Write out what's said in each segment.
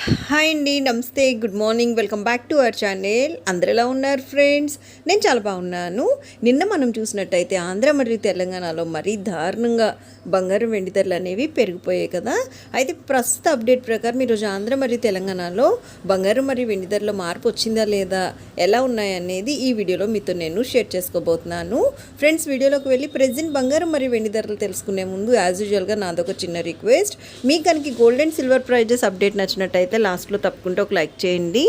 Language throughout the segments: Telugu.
హాయ్ అండి నమస్తే good morning welcome back to our channel. అందరు ఎలా ఉన్నారు ఫ్రెండ్స్? నేను చాలా బాగున్నాను. నిన్న మనం చూసినట్టయితే ఆంధ్ర మరియు తెలంగాణలో మరీ దారుణంగా బంగారం వెండి ధరలు అనేవి పెరిగిపోయాయి కదా. అయితే ప్రస్తుత అప్డేట్ ప్రకారం ఈరోజు ఆంధ్ర మరియు తెలంగాణలో బంగారం మరియు వెండి ధరలో మార్పు వచ్చిందా లేదా ఎలా ఉన్నాయనేది ఈ వీడియోలో మీతో నేను షేర్ చేసుకోబోతున్నాను. ఫ్రెండ్స్ వీడియోలోకి వెళ్ళి ప్రజెంట్ బంగారం మరియు వెండి ధరలు తెలుసుకునే ముందు యాజ్ యూజువల్గా నాదొక చిన్న రిక్వెస్ట్ మీకు కనుక gold and silver prices update నచ్చినట్టయితే అయితే లాస్ట్లో తప్పకుండా ఒక లైక్ చేయండి.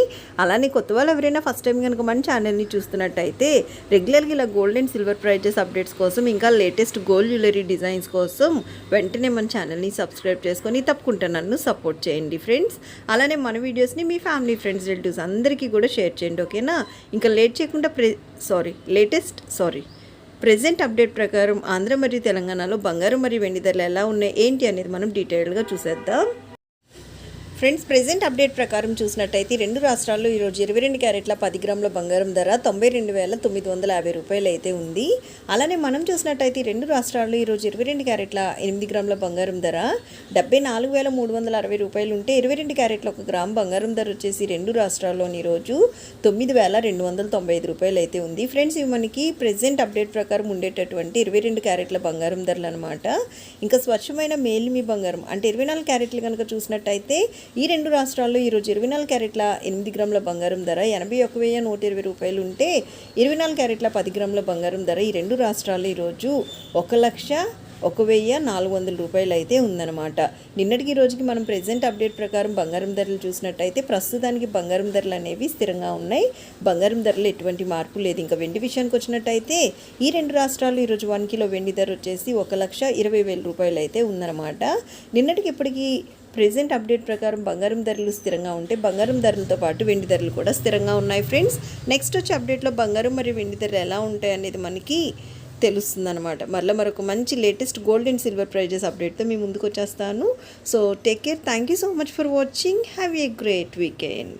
అలానే కొత్త వాళ్ళు ఎవరైనా ఫస్ట్ టైం కనుక మన ఛానల్ని చూస్తున్నట్టయితే రెగ్యులర్గా ఇలా gold and silver prices updates కోసం ఇంకా లేటెస్ట్ గోల్డ్ జ్యువెలరీ డిజైన్స్ కోసం వెంటనే మన ఛానల్ని సబ్స్క్రైబ్ చేసుకొని తప్పకుండా నన్ను సపోర్ట్ చేయండి ఫ్రెండ్స్ అలానే మన వీడియోస్ని మీ ఫ్యామిలీ ఫ్రెండ్స్ రిలేటివ్స్ అందరికీ కూడా షేర్ చేయండి ఓకేనా ఇంకా లేట్ చేయకుండా ప్రె sorry latest sorry present update ప్రకారం ఆంధ్ర మరియు తెలంగాణలో బంగారం మరియు వెండి ధరలు ఎలా ఉన్నాయి ఏంటి అనేది మనం డీటెయిల్గా చూసేద్దాం. ఫ్రెండ్స్ ప్రెసెంట్ అప్డేట్ ప్రకారం చూసినట్టయితే రెండు రాష్ట్రాల్లో ఈరోజు ఇరవై రెండు క్యారెట్ల పది గ్రాముల బంగారం ధర తొంభై రెండు వేల తొమ్మిది వందల యాభై రూపాయలు అయితే ఉంది. అలానే మనం చూసినట్టయితే రెండు రాష్ట్రాల్లో ఈరోజు ఇరవై రెండు క్యారెట్ల ఎనిమిది గ్రాముల బంగారం ధర డెబ్బై నాలుగు వేల మూడు వందల అరవై రూపాయలు ఉంటే ఇరవై రెండు క్యారెట్ల ఒక గ్రామ్ బంగారం ధర వచ్చేసి రెండు రాష్ట్రాల్లోని ఈరోజు తొమ్మిది వేల రెండు వందల తొంభై ఐదు రూపాయలు అయితే ఉంది. ఫ్రెండ్స్ ఇవి మనకి ప్రెజెంట్ అప్డేట్ ప్రకారం ఉండేటటువంటి ఇరవై రెండు క్యారెట్ల బంగారం ధరలు అనమాట ఇంకా స్వచ్ఛమైన మేలిమి బంగారం అంటే ఇరవై నాలుగు క్యారెట్లు కనుక చూసినట్టయితే ఈ రెండు రాష్ట్రాల్లో ఈరోజు ఇరవై నాలుగు క్యారెట్ల ఎనిమిది గ్రాముల బంగారం ధర ఎనభై ఒక వెయ్యి నూట ఇరవై రూపాయలు ఉంటే ఇరవై నాలుగు క్యారెట్ల పది గ్రాముల బంగారం ధర ఈ రెండు రాష్ట్రాల్లో ఈరోజు ఒక లక్ష ఒక వెయ్యి నాలుగు వందల రూపాయలు అయితే ఉందన్నమాట. నిన్నటికి రోజుకి మనం ప్రెజెంట్ అప్డేట్ ప్రకారం బంగారం ధరలు చూసినట్టయితే ప్రస్తుతానికి బంగారం ధరలు అనేవి స్థిరంగా ఉన్నాయి. బంగారం ధరలు ఎటువంటి మార్పు లేదు. ఇంకా వెండి విషయానికి వచ్చినట్టయితే ఈ రెండు రాష్ట్రాలు ఈరోజు వన్ కిలో వెండి ధర వచ్చేసి ఒక లక్ష ఇరవై వేల రూపాయలు అయితే ఉందన్నమాట. నిన్నటికి ఇప్పటికీ ప్రెజెంట్ అప్డేట్ ప్రకారం బంగారం ధరలు స్థిరంగా ఉంటే బంగారం ధరలతో పాటు వెండి ధరలు కూడా స్థిరంగా ఉన్నాయి ఫ్రెండ్స్. నెక్స్ట్ వచ్చే అప్డేట్లో బంగారం మరియు వెండి ధరలు ఎలా ఉంటాయి అనేది మనకి తెలుస్తుందన్నమాట. మళ్ళీ మరొక మంచి latest gold and silver prices అప్డేట్తో మీ ముందుకు వచ్చేస్తాను. So take care. Thank you so much for watching. Have a great weekend.